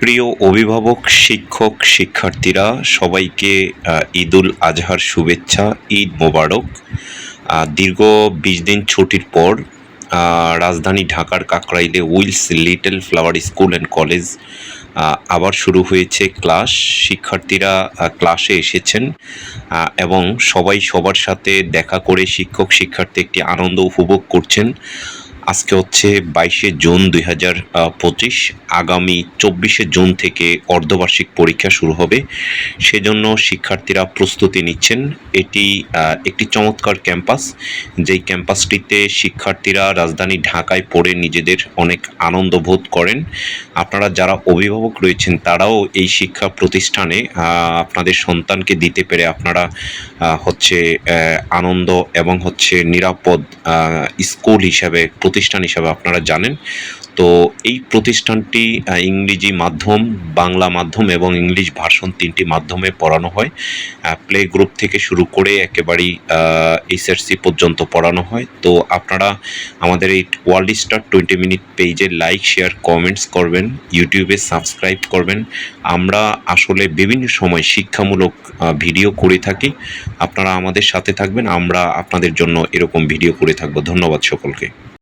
প্রিয় অভিভাবক, শিক্ষক, শিক্ষার্থীরা, সবাইকে ঈদুল আজহার শুভেচ্ছা, ঈদ মোবারক। দীর্ঘ বিশ দিন ছুটির পর রাজধানী ঢাকার কাকরাইলে Wills Little Flower School and College আবার শুরু হয়েছে ক্লাস। শিক্ষার্থীরা ক্লাসে এসেছেন এবং সবাই সবার সাথে দেখা করে শিক্ষক শিক্ষার্থী একটি আনন্দ উপভোগ করছেন। আজকে হচ্ছে বাইশে জুন দুই হাজার পঁচিশ। আগামী চব্বিশে জুন থেকে অর্ধবার্ষিক পরীক্ষা শুরু হবে। সেজন্য শিক্ষার্থীরা প্রস্তুতি নিচ্ছেন। এটি একটি চমৎকার ক্যাম্পাস। যেই ক্যাম্পাসটিতে শিক্ষার্থীরা রাজধানী ঢাকায় পড়ে নিজেদের অনেক আনন্দ বোধ করেন। আপনারা যারা অভিভাবক রয়েছেন, তারাও এই শিক্ষা প্রতিষ্ঠানে আপনাদের সন্তানকে দিতে পেরে আপনারা হচ্ছে আনন্দ এবং হচ্ছে নিরাপদ স্কুল হিসাবে প্রতিষ্ঠান হিসাবে আপনারা জানেন। তো এই প্রতিষ্ঠানটি ইংরেজি মাধ্যম, বাংলা মাধ্যম এবং ইংলিশ ভার্সন তিনটি মাধ্যমে পড়ানো হয়। প্লে গ্রুপ থেকে শুরু করে একেবারেই এসএসসি পর্যন্ত পড়ানো হয়। তো আপনারা আমাদের এই ওয়ার্ল্ড স্টার টোয়েন্টি মিনিট পেজে লাইক শেয়ার কমেন্টস করবেন ইউটিউবে সাবস্ক্রাইব করবেন। আমরা আসলে বিভিন্ন সময় শিক্ষামূলক ভিডিও করে থাকি। আপনারা আমাদের সাথে থাকবেন, আমরা আপনাদের জন্য এরকম ভিডিও করে থাকব। ধন্যবাদ সকলকে।